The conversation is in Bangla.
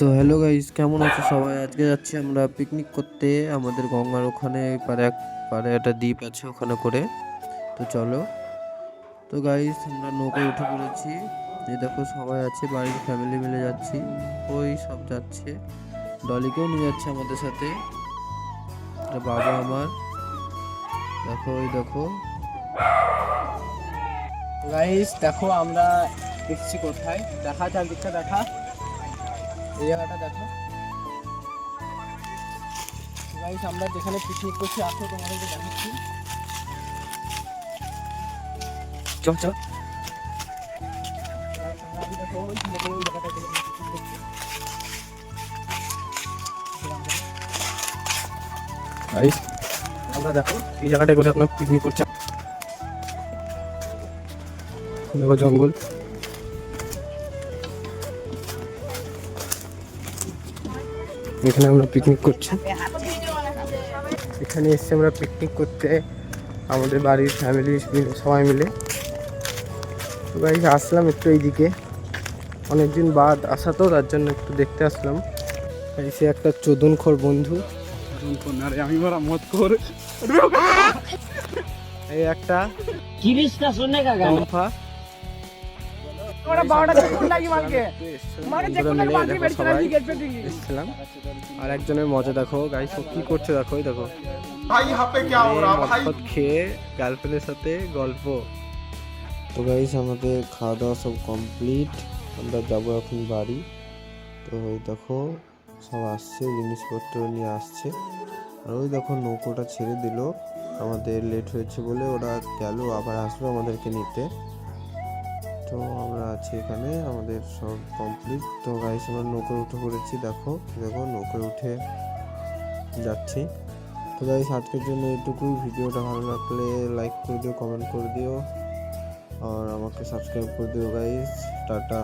তো হ্যালো গাইস কেমন আছো সবাই? আজকে যাচ্ছি আমরা পিকনিক করতে। আমাদের গঙ্গার ওখানে পারে এক, পারে একটা দ্বীপ আছে ওখানে করে। তো চলো। তো গাইস আমরা নৌকায় উঠে পড়েছি। এই দেখো সবাই আছে, বাড়ির ফ্যামিলি মিলে যাচ্ছি। ওই সব যাচ্ছে। ডলিকেও নিয়ে যাচ্ছে আমাদের সাথে। বাবা আমার। দেখো ওই দেখো। গাইস দেখো আমরা এসেছি কোথায়? দেখা চারদিকটা দেখা। এই জায়গাটা দেখো। গাইস আমরা যেখানে পিকনিক করছি, আসো, তোমাদেরকে দেখাচ্ছি। দেখো জায়গাটা আমরা দেখো, এই জায়গাটায় করে আপনার পিকনিক করছি। জঙ্গল। এখানে আমরা পিকনিক করছি। এখানে এসে আমরা পিকনিক করতে আমাদের বাড়ির ফ্যামিলি সবাই মিলে। তো গাইজ আসলাম একটু এইদিকে। অনেকদিন বাদ আসা তো তার জন্য একটু দেখতে আসলাম। এসে একটা চোদনখোর বন্ধু। আমি বড় মত করে এই একটা শুনে কাকা? আর একজনের মজা দেখো গাইস ও কি করছে দেখো দেখো। খেয়ে গার্লফ্রেন্ডের সাথে গল্প। তো গাইস আমাদের খাওয়া দাওয়া সব কমপ্লিট আমরা যাব এখন বাড়ি। তো ওই দেখো সব আসছে জিনিসপত্র নিয়ে আসছে। আর ওই দেখো নৌকোটা ছেড়ে দিল। আমাদের লেট হয়েছে বলে ওরা গেল আবার আসবে আমাদেরকে নিতে। তো আমরা আছি এখানে, আমাদের সব কমপ্লিট তো গাইস আমরা নৌকো উঠে পড়েছি, দেখো দেখো নৌকো উঠে যাচ্ছি। তো গাইস আজকের জন্য এটুকুই ভিডিওটা ভালো লাগলে লাইক করে দিও কমেন্ট করে দিও, আর আমাকে সাবস্ক্রাইব করে দিও গাইস টাটা।